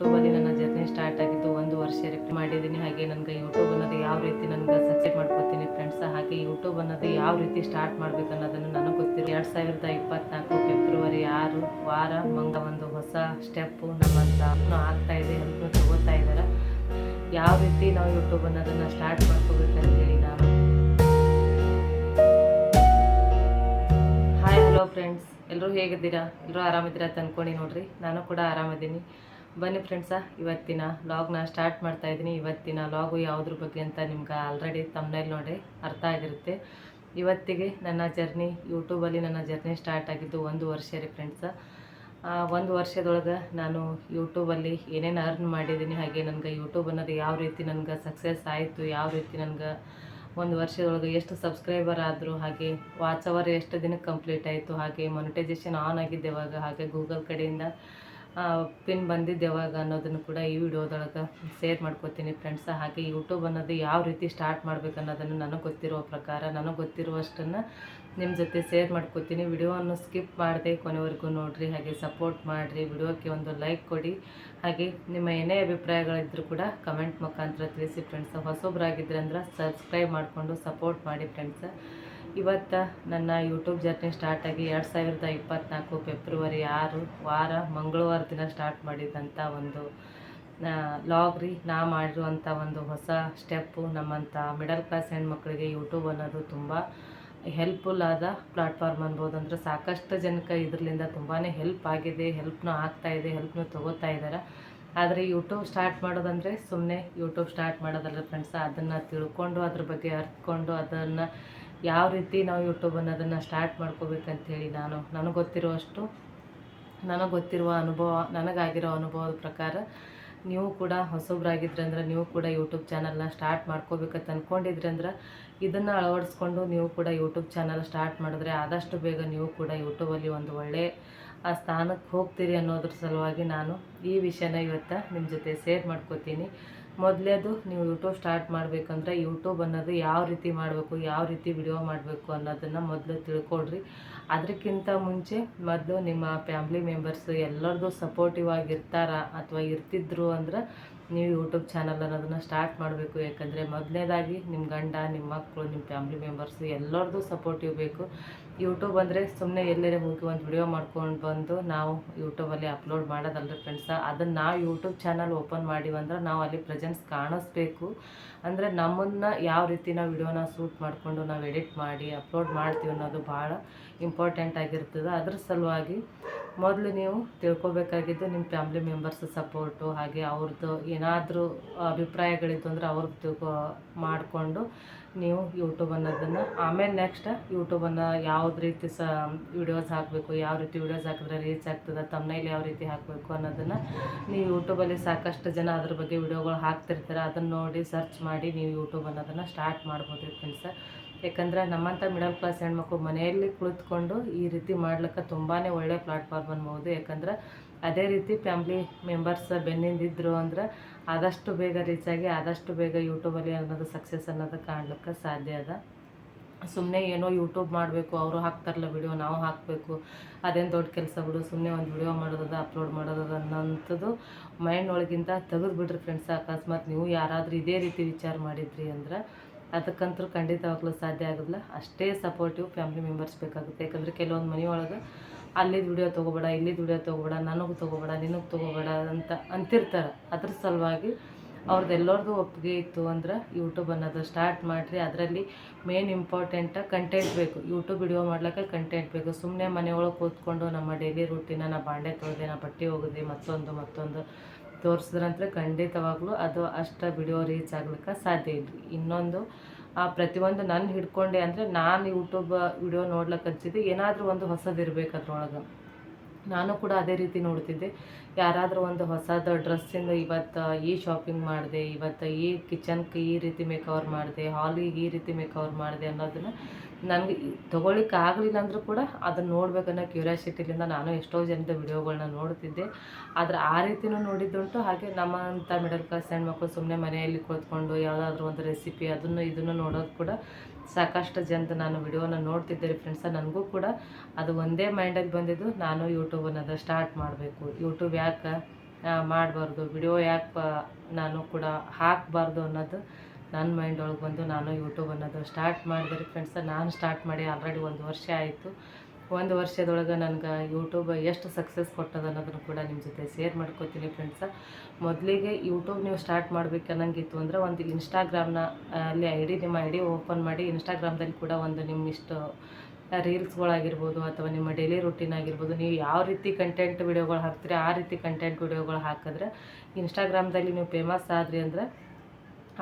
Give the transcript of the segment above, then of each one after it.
ಯೂಟ್ಯೂಬಲ್ಲಿ ನನ್ನ journey start ಆಗಿದ್ದು ಒಂದು ವರ್ಷ ರಿಪೀಟ್ ಮಾಡಿದ್ದೀನಿ. ಹಾಗೆ ನನಗೆ ಯೂಟ್ಯೂಬ್ ಅನ್ನೋದು ಯಾವ ರೀತಿ ನನಗೆ ಸಕ್ಸೆಸ್ ಮಾಡ್ಕೋತೀನಿ ಫ್ರೆಂಡ್ಸ್ ಹಾಗೆ ಯೂಟ್ಯೂಬ್ ಅನ್ನೋದು ಯಾವ ರೀತಿ ಸ್ಟಾರ್ಟ್ ಮಾಡಬೇಕು ಅನ್ನೋದನ್ನು ನನಗೆ ಗೊತ್ತಿದೆ ಎರಡು ಸಾವಿರದ ಇಪ್ಪತ್ನಾಲ್ಕು ಫೆಬ್ರವರಿ ಆರು ವಾರ ಮಂಗ ಒಂದು ಹೊಸ ಸ್ಟೆಪ್ಪು ನಮ್ಮಂತ ಆಗ್ತಾ ಇದೆ ಅಂತ ತಗೋತಾ ಇದ್ದಾರೆ. ಯಾವ ರೀತಿ ನಾವು ಯೂಟ್ಯೂಬ್ ಅನ್ನೋದನ್ನು ಸ್ಟಾರ್ಟ್ ಮಾಡ್ಕೋಬೇಕಂತ ಹೇಳಿ ನಾನು. ಹಾಯ್ ಹಲೋ ಫ್ರೆಂಡ್ಸ್ ಎಲ್ಲರೂ ಹೇಗಿದ್ದೀರಾ? ಎಲ್ಲರೂ ಆರಾಮಿದ್ದೀರಾ ಅಂತ ಅಂದ್ಕೊಂಡು ನೋಡ್ರಿ. ನಾನು ಕೂಡ ಆರಾಮಿದ್ದೀನಿ. ಬನ್ನಿ ಫ್ರೆಂಡ್ಸ ಇವತ್ತಿನ ಲಾಗ್ನ ಸ್ಟಾರ್ಟ್ ಮಾಡ್ತಾ ಇದ್ದೀನಿ. ಇವತ್ತಿನ ಲಾಗು ಯಾವುದ್ರ ಬಗ್ಗೆ ಅಂತ ನಿಮ್ಗೆ ಆಲ್ರೆಡಿ ತಮ್ಮನೇಲಿ ನೋಡಿ ಅರ್ಥ ಆಗಿರುತ್ತೆ. ಇವತ್ತಿಗೆ ನನ್ನ ಜರ್ನಿ ಯೂಟ್ಯೂಬಲ್ಲಿ ನನ್ನ ಜರ್ನಿ ಸ್ಟಾರ್ಟ್ ಆಗಿದ್ದು ಒಂದು ವರ್ಷ ರೀ ಫ್ರೆಂಡ್ಸ ಒಂದು ವರ್ಷದೊಳಗೆ ನಾನು ಯೂಟ್ಯೂಬಲ್ಲಿ ಏನೇನು ಅರ್ನ್ ಮಾಡಿದ್ದೀನಿ, ಹಾಗೆ ನನಗೆ ಯೂಟ್ಯೂಬ್ ಅನ್ನೋದು ಯಾವ ರೀತಿ ನನಗೆ ಸಕ್ಸಸ್ ಆಯಿತು, ಯಾವ ರೀತಿ ನನಗೆ ಒಂದು ವರ್ಷದೊಳಗೆ ಎಷ್ಟು ಸಬ್ಸ್ಕ್ರೈಬರ್ ಆದರು, ಹಾಗೆ ವಾಚ್ ಅವರ್ ಎಷ್ಟು ದಿನಕ್ಕೆ ಕಂಪ್ಲೀಟ್ ಆಯಿತು, ಹಾಗೆ ಮೊನಿಟೈಸೇಷನ್ ಆನ್ ಆಗಿದ್ದೆವಾಗ, ಹಾಗೆ ಗೂಗಲ್ ಕಡೆಯಿಂದ ಪಿನ್ ಬಂದಿದ್ದು ಯಾವಾಗ ಅನ್ನೋದನ್ನು ಕೂಡ ಈ ವಿಡಿಯೋದೊಳಗೆ ಶೇರ್ ಮಾಡ್ಕೋತೀನಿ ಫ್ರೆಂಡ್ಸ ಹಾಗೆ ಯೂಟ್ಯೂಬ್ ಅನ್ನೋದು ಯಾವ ರೀತಿ ಸ್ಟಾರ್ಟ್ ಮಾಡ್ಬೇಕು ಅನ್ನೋದನ್ನು ನನಗೆ ಗೊತ್ತಿರೋ ಪ್ರಕಾರ, ನನಗೆ ಗೊತ್ತಿರುವಷ್ಟನ್ನು ನಿಮ್ಮ ಜೊತೆ ಶೇರ್ ಮಾಡ್ಕೋತೀನಿ. ವಿಡಿಯೋವನ್ನು ಸ್ಕಿಪ್ ಮಾಡದೆ ಕೊನೆವರೆಗೂ ನೋಡಿರಿ, ಹಾಗೆ ಸಪೋರ್ಟ್ ಮಾಡಿರಿ. ವಿಡಿಯೋಕ್ಕೆ ಒಂದು ಲೈಕ್ ಕೊಡಿ. ಹಾಗೆ ನಿಮ್ಮ ಏನೇ ಅಭಿಪ್ರಾಯಗಳಿದ್ದರೂ ಕೂಡ ಕಮೆಂಟ್ ಮುಖಾಂತರ ತಿಳಿಸಿ ಫ್ರೆಂಡ್ಸ್ ಹೊಸೊಬ್ಬರಾಗಿದ್ದರೆ ಅಂದ್ರೆ ಸಬ್ಸ್ಕ್ರೈಬ್ ಮಾಡಿಕೊಂಡು ಸಪೋರ್ಟ್ ಮಾಡಿ ಫ್ರೆಂಡ್ಸ್ ಇವತ್ತು ನನ್ನ ಯೂಟ್ಯೂಬ್ ಜರ್ನಿ ಸ್ಟಾರ್ಟ್ ಆಗಿ ಎರಡು ಸಾವಿರದ ಇಪ್ಪತ್ತ್ನಾಲ್ಕು ಫೆಬ್ರವರಿ ಆರು ವಾರ ಮಂಗಳವಾರ ದಿನ ಸ್ಟಾರ್ಟ್ ಮಾಡಿದಂಥ ಒಂದು ಲಾಗ್ ರೀ. ನಾ ಮಾಡಿರುವಂಥ ಒಂದು ಹೊಸ ಸ್ಟೆಪ್ಪು ನಮ್ಮಂಥ ಮಿಡಲ್ ಕ್ಲಾಸ್ ಹೆಣ್ಮಕ್ಳಿಗೆ ಯೂಟ್ಯೂಬ್ ಅನ್ನೋದು ತುಂಬ ಹೆಲ್ಪ್ಫುಲ್ ಆದ ಪ್ಲಾಟ್ಫಾರ್ಮ್ ಅನ್ಬೋದು. ಅಂದರೆ ಸಾಕಷ್ಟು ಜನಕ್ಕೆ ಇದರಿಂದ ತುಂಬಾ ಹೆಲ್ಪ್ ಆಗಿದೆ ಹೆಲ್ಪ್ನೂ ಆಗ್ತಾ ಇದೆ ಹೆಲ್ಪ್ನೂ ತೊಗೋತಾ ಇದ್ದಾರೆ ಆದರೆ ಯೂಟ್ಯೂಬ್ ಸ್ಟಾರ್ಟ್ ಮಾಡೋದಂದರೆ ಸುಮ್ಮನೆ ಯೂಟ್ಯೂಬ್ ಸ್ಟಾರ್ಟ್ ಮಾಡೋದಲ್ಲ ಫ್ರೆಂಡ್ಸ್ ಅದನ್ನು ತಿಳ್ಕೊಂಡು, ಅದ್ರ ಬಗ್ಗೆ ಅರ್ಥಕೊಂಡು ಅದನ್ನು ಯಾವ ರೀತಿ ನಾವು ಯೂಟ್ಯೂಬ್ ಅನ್ನೋದನ್ನು ಸ್ಟಾರ್ಟ್ ಮಾಡ್ಕೋಬೇಕಂತೇಳಿ ನಾನು, ನನಗೆ ಗೊತ್ತಿರುವಷ್ಟು, ನನಗೆ ಗೊತ್ತಿರುವ ಅನುಭವ, ನನಗಾಗಿರೋ ಅನುಭವದ ಪ್ರಕಾರ ನೀವು ಕೂಡ ಹೊಸಬ್ರಾಗಿದ್ರಂದ್ರೆ ನೀವು ಕೂಡ ಯೂಟ್ಯೂಬ್ ಚಾನಲ್ನ ಸ್ಟಾರ್ಟ್ ಮಾಡ್ಕೋಬೇಕಂತ ಅಂದ್ಕೊಂಡಿದ್ರಂದ್ರೆ ಇದನ್ನು ಅಳವಡಿಸ್ಕೊಂಡು ನೀವು ಕೂಡ ಯೂಟ್ಯೂಬ್ ಚಾನಲ್ ಸ್ಟಾರ್ಟ್ ಮಾಡಿದ್ರೆ ಆದಷ್ಟು ಬೇಗ ನೀವು ಕೂಡ ಯೂಟ್ಯೂಬಲ್ಲಿ ಒಂದು ಒಳ್ಳೆಯ ಆ ಸ್ಥಾನಕ್ಕೆ ಹೋಗ್ತೀರಿ ಅನ್ನೋದ್ರ ಸಲುವಾಗಿ ನಾನು ಈ ವಿಷಯನ ಇವತ್ತು ನಿಮ್ಮ ಜೊತೆ ಶೇರ್ ಮಾಡ್ಕೋತೀನಿ. ಮೊದಲೇದು ನೀವು ಯೂಟ್ಯೂಬ್ ಸ್ಟಾರ್ಟ್ ಮಾಡಬೇಕಂದ್ರೆ ಯೂಟ್ಯೂಬ್ ಅನ್ನೋದು ಯಾವ ರೀತಿ ಮಾಡಬೇಕು, ಯಾವ ರೀತಿ ವಿಡಿಯೋ ಮಾಡಬೇಕು ಅನ್ನೋದನ್ನು ಮೊದಲು ತಿಳ್ಕೊಳ್ರಿ. ಅದಕ್ಕಿಂತ ಮುಂಚೆ ಮೊದಲು ನಿಮ್ಮ ಫ್ಯಾಮ್ಲಿ ಮೆಂಬರ್ಸ್ ಎಲ್ಲರದು ಸಪೋರ್ಟಿವ್ ಆಗಿರ್ತಾರ ಅಥವಾ ಇರ್ತಿದ್ರು ಅಂದ್ರೆ ನೀವು ಯೂಟ್ಯೂಬ್ ಚಾನಲ್ ಅನ್ನೋದನ್ನು ಸ್ಟಾರ್ಟ್ ಮಾಡಬೇಕು. ಯಾಕಂದರೆ ಮೊದಲನೇದಾಗಿ ನಿಮ್ಮ ಗಂಡ ನಿಮ್ಮ ಮಕ್ಕಳು ನಿಮ್ಮ ಫ್ಯಾಮಿಲಿ ಮೆಂಬರ್ಸ್ ಎಲ್ಲರದು ಸಪೋರ್ಟಿವ್ ಬೇಕು. ಯೂಟ್ಯೂಬ್ ಅಂದರೆ ಸುಮ್ಮನೆ ಎಲ್ಲೇ ಹೋಗಿ ಒಂದು ವಿಡಿಯೋ ಮಾಡ್ಕೊಂಡು ಬಂದು ನಾವು ಯೂಟ್ಯೂಬಲ್ಲಿ ಅಪ್ಲೋಡ್ ಮಾಡೋದಲ್ಲ ಫ್ರೆಂಡ್ಸ ಅದನ್ನು ನಾವು ಯೂಟ್ಯೂಬ್ ಚಾನಲ್ ಓಪನ್ ಮಾಡಿವಂದ್ರೆ ನಾವು ಅಲ್ಲಿ ಪ್ರೆಸೆನ್ಸ್ ಕಾಣಿಸ್ಬೇಕು. ಅಂದರೆ ನಮ್ಮನ್ನು ಯಾವ ರೀತಿ ನಾವು ವಿಡಿಯೋನ ಶೂಟ್ ಮಾಡಿಕೊಂಡು ನಾವು ಎಡಿಟ್ ಮಾಡಿ ಅಪ್ಲೋಡ್ ಮಾಡ್ತೀವಿ ಅನ್ನೋದು ಭಾಳ ಇಂಪಾರ್ಟೆಂಟ್ ಆಗಿರ್ತದೆ. ಅದ್ರ ಸಲುವಾಗಿ ಮೊದಲು ನೀವು ತಿಳ್ಕೊಬೇಕಾಗಿದ್ದು ನಿಮ್ಮ ಫ್ಯಾಮ್ಲಿ ಮೆಂಬರ್ಸ್ ಸಪೋರ್ಟು, ಹಾಗೆ ಅವ್ರದ್ದು ಏನಾದರೂ ಅಭಿಪ್ರಾಯಗಳಿತ್ತು ಅಂದರೆ ಅವ್ರಿಗೆ ತಿಳ್ಕೊ ಮಾಡಿಕೊಂಡು ನೀವು ಯೂಟ್ಯೂಬ್ ಅನ್ನೋದನ್ನು, ಆಮೇಲೆ ನೆಕ್ಸ್ಟ್ ಯೂಟ್ಯೂಬನ್ನು ಯಾವ್ದು ರೀತಿ ಸ ವಿಡಿಯೋಸ್ ಹಾಕಬೇಕು, ಯಾವ ರೀತಿ ವಿಡಿಯೋಸ್ ಹಾಕಿದ್ರೆ ರೀಚ್ ಆಗ್ತದೆ ತಮ್ಮನೇಲಿ ಯಾವ ರೀತಿ ಹಾಕಬೇಕು ಅನ್ನೋದನ್ನು ನೀವು ಯೂಟ್ಯೂಬಲ್ಲಿ ಸಾಕಷ್ಟು ಜನ ಅದ್ರ ಬಗ್ಗೆ ವಿಡಿಯೋಗಳು ಹಾಕ್ತಿರ್ತಾರೆ, ಅದನ್ನು ನೋಡಿ ಸರ್ಚ್ ಮಾಡಿ ನೀವು ಯೂಟ್ಯೂಬ್ ಅನ್ನೋದನ್ನು ಸ್ಟಾರ್ಟ್ ಮಾಡ್ಬೋದು ಫ್ರೆಂಡ್ಸ್ ಯಾಕಂದ್ರೆ ನಮ್ಮಂಥ ಮಿಡಲ್ ಕ್ಲಾಸ್ ಹೆಣ್ಮಕ್ಳು ಮನೆಯಲ್ಲಿ ಕುಳಿತುಕೊಂಡು ಈ ರೀತಿ ಮಾಡ್ಲಿಕ್ಕೆ ತುಂಬಾ ಒಳ್ಳೆ ಪ್ಲಾಟ್ಫಾರ್ಮ್ ಅನ್ಬೋದು. ಯಾಕಂದ್ರೆ ಅದೇ ರೀತಿ ಫ್ಯಾಮ್ಲಿ ಮೆಂಬರ್ಸ್ ಬೆನ್ನಿಂದಿದ್ರು ಅಂದ್ರೆ ಆದಷ್ಟು ಬೇಗ ರೀಚ್ ಆಗಿ, ಆದಷ್ಟು ಬೇಗ ಯೂಟ್ಯೂಬಲ್ಲಿ ಅನ್ನೋದು ಸಕ್ಸಸ್ ಅನ್ನೋದು ಕಾಣ್ಲಿಕ್ಕೆ ಸಾಧ್ಯ ಅದ. ಸುಮ್ಮನೆ ಏನೋ ಯೂಟ್ಯೂಬ್ ಮಾಡಬೇಕು, ಅವರು ಹಾಕ್ತಾರಲ್ಲ ವಿಡಿಯೋ ನಾವು ಹಾಕಬೇಕು. ಅದೇನು ದೊಡ್ಡ ಕೆಲಸ ಬಿಡು ಸುಮ್ಮನೆ ಒಂದು ವಿಡಿಯೋ ಮಾಡೋದದ ಅಪ್ಲೋಡ್ ಮಾಡೋದದ ಅನ್ನೋಂಥದ್ದು ಮೈಂಡ್ ಒಳಗಿಂತ ತೆಗೆದು ಬಿಡ್ರಿ ಫ್ರೆಂಡ್ಸ್ ಅಕಸ್ಮಾತ್ ನೀವು ಯಾರಾದರೂ ಇದೇ ರೀತಿ ವಿಚಾರ ಮಾಡಿದ್ರಿ ಅಂದ್ರೆ ಅದಕ್ಕಂತೂ ಖಂಡಿತವಾಗ್ಲೂ ಸಾಧ್ಯ ಆಗೋದಿಲ್ಲ. ಅಷ್ಟೇ ಸಪೋರ್ಟಿವ್ ಫ್ಯಾಮ್ಲಿ ಮೆಂಬರ್ಸ್ ಬೇಕಾಗುತ್ತೆ. ಯಾಕಂದರೆ ಕೆಲವೊಂದು ಮನೆಯೊಳಗೆ ಅಲ್ಲಿ ದುಡಿಯೋ ತೊಗೋಬೇಡ ಇಲ್ಲಿ ದುಡಿಯೋ ತೊಗೋಬೇಡ, ನನಗೂ ತೊಗೋಬೇಡ, ನಿನಗೆ ತೊಗೋಬೇಡ ಅಂತ ಅಂತಿರ್ತಾರೆ. ಅದ್ರ ಸಲುವಾಗಿ ಅವ್ರದ್ದು ಎಲ್ಲರದು ಒಪ್ಪಿಗೆ ಇತ್ತು ಅಂದ್ರೆ ಯೂಟ್ಯೂಬ್ ಅನ್ನೋದು ಸ್ಟಾರ್ಟ್ ಮಾಡಿರಿ. ಅದರಲ್ಲಿ ಮೇನ್ ಇಂಪಾರ್ಟೆಂಟ ಕಂಟೆಂಟ್ ಬೇಕು. ಯೂಟ್ಯೂಬ್ ವಿಡಿಯೋ ಮಾಡ್ಲಿಕ್ಕೆ ಕಂಟೆಂಟ್ ಬೇಕು. ಸುಮ್ಮನೆ ಮನೆಯೊಳಗೆ ಕೂತ್ಕೊಂಡು ನಮ್ಮ ಡೈಲಿ ರೂಟೀನ ನಾ ಬಾಂಡೆ ತೊಳೆದೆ, ನಾ ಬಟ್ಟೆ ಹೋಗಿದೆ ಮತ್ತೊಂದು ಮತ್ತೊಂದು ತೋರಿಸಿದ್ರಂದ್ರೆ ಖಂಡಿತವಾಗ್ಲೂ ಅದು ಅಷ್ಟು ವಿಡಿಯೋ ರೀಚ್ ಆಗ್ಲಿಕ್ಕೆ ಸಾಧ್ಯ ಇಲ್ಲ ಇನ್ನೊಂದು, ಆ ಪ್ರತಿಯೊಂದು ನನ್ನ ಹಿಡ್ಕೊಂಡೆ ಅಂದರೆ ನಾನು ಯೂಟ್ಯೂಬ್ ವಿಡಿಯೋ ನೋಡ್ಲಿಕ್ಕೆ ಹಚ್ಚಿದ್ದೆ ಏನಾದರೂ ಒಂದು ಹೊಸದು ಅದ್ರೊಳಗೆ. ನಾನು ಕೂಡ ಅದೇ ರೀತಿ ನೋಡ್ತಿದ್ದೆ. ಯಾರಾದರೂ ಒಂದು ಹೊಸದು ಡ್ರೆಸ್ಸಿಂದ ಇವತ್ತು ಈ ಶಾಪಿಂಗ್ ಮಾಡಿದೆ, ಇವತ್ತು ಈ ಕಿಚನ್ಗೆ ಈ ರೀತಿ ಮೇಕವರ್ ಮಾಡಿದೆ ಹಾಲಿಗೆ ಈ ರೀತಿ ಮೇಕವರ್ ಮಾಡಿದೆ ಅನ್ನೋದನ್ನು ನನಗೆ ತೊಗೊಳಿಕ್ಕೆ ಆಗಲಿಲ್ಲ ಅಂದರೂ ಕೂಡ ಅದನ್ನು ನೋಡಬೇಕನ್ನೋ ಕ್ಯೂರಿಯಾಸಿಟಿಲಿಂದ ನಾನು ಎಷ್ಟೋ ಜನದ ವಿಡಿಯೋಗಳನ್ನ ನೋಡ್ತಿದ್ದೆ. ಆದರೆ ಆ ರೀತಿಯೂ ನೋಡಿದ್ದುಂಟು. ಹಾಗೆ ನಮ್ಮಂಥ ಮಿಡಲ್ ಕ್ಲಾಸ್ ಹೆಣ್ಮಕ್ಳು ಸುಮ್ಮನೆ ಮನೆಯಲ್ಲಿ ಕೂತ್ಕೊಂಡು ಯಾವುದಾದ್ರೂ ಒಂದು ರೆಸಿಪಿ ಅದನ್ನು, ಇದನ್ನು ನೋಡೋದು ಕೂಡ ಸಾಕಷ್ಟು ಜನದ ನಾನು ವಿಡಿಯೋನ ನೋಡ್ತಿದ್ದೆ ರೀ ಫ್ರೆಂಡ್ಸ ನನಗೂ ಕೂಡ ಅದು ಒಂದೇ ಮೈಂಡಲ್ಲಿ ಬಂದಿದ್ದು, ನಾನು ಯೂಟ್ಯೂಬ್ ಅನ್ನೋದು ಸ್ಟಾರ್ಟ್ ಮಾಡಬೇಕು. ಯೂಟ್ಯೂಬ್ ಯಾಕೆ ಮಾಡಬಾರ್ದು? ವಿಡಿಯೋ ಯಾಕೆ ನಾನು ಕೂಡ ಹಾಕಬಾರ್ದು ಅನ್ನೋದು ನನ್ನ ಮೈಂಡ್ ಒಳಗೆ ಬಂದು ನಾನು ಯೂಟ್ಯೂಬ್ ಅನ್ನೋದು ಸ್ಟಾರ್ಟ್ ಮಾಡಿದೆ ಫ್ರೆಂಡ್ಸ ನಾನು ಸ್ಟಾರ್ಟ್ ಮಾಡಿ ಆಲ್ರೆಡಿ ಒಂದು ವರ್ಷ ಆಯಿತು. ಒಂದು ವರ್ಷದೊಳಗೆ ನನಗೆ ಯೂಟ್ಯೂಬ್ ಎಷ್ಟು ಸಕ್ಸಸ್ ಕೊಟ್ಟದ ಅನ್ನೋದನ್ನು ಕೂಡ ನಿಮ್ಮ ಜೊತೆ ಶೇರ್ ಮಾಡ್ಕೋತೀನಿ ಫ್ರೆಂಡ್ಸ ಮೊದಲಿಗೆ ಯೂಟ್ಯೂಬ್ ನೀವು ಸ್ಟಾರ್ಟ್ ಮಾಡಬೇಕು ಅನ್ನಂಗಿತ್ತು ಅಂದರೆ ಒಂದು ಇನ್ಸ್ಟಾಗ್ರಾಮ್ನ ಅಲ್ಲಿ ಐ ಡಿ ನಿಮ್ಮ ಐ ಡಿ ಓಪನ್ ಮಾಡಿ ಇನ್ಸ್ಟಾಗ್ರಾಮ್ದಲ್ಲಿ ಕೂಡ ಒಂದು ನಿಮ್ಮ ಇಷ್ಟು ರೀಲ್ಸ್ಗಳಾಗಿರ್ಬೋದು ಅಥವಾ ನಿಮ್ಮ ಡೈಲಿ ರುಟೀನ್ ಆಗಿರ್ಬೋದು, ನೀವು ಯಾವ ರೀತಿ ಕಂಟೆಂಟ್ ವಿಡಿಯೋಗಳು ಹಾಕ್ತೀರಿ ಆ ರೀತಿ ಕಂಟೆಂಟ್ ವಿಡಿಯೋಗಳು ಹಾಕಿದ್ರೆ ಇನ್ಸ್ಟಾಗ್ರಾಮ್ದಲ್ಲಿ ನೀವು ಫೇಮಸ್ ಆದ್ರಿ ಅಂದರೆ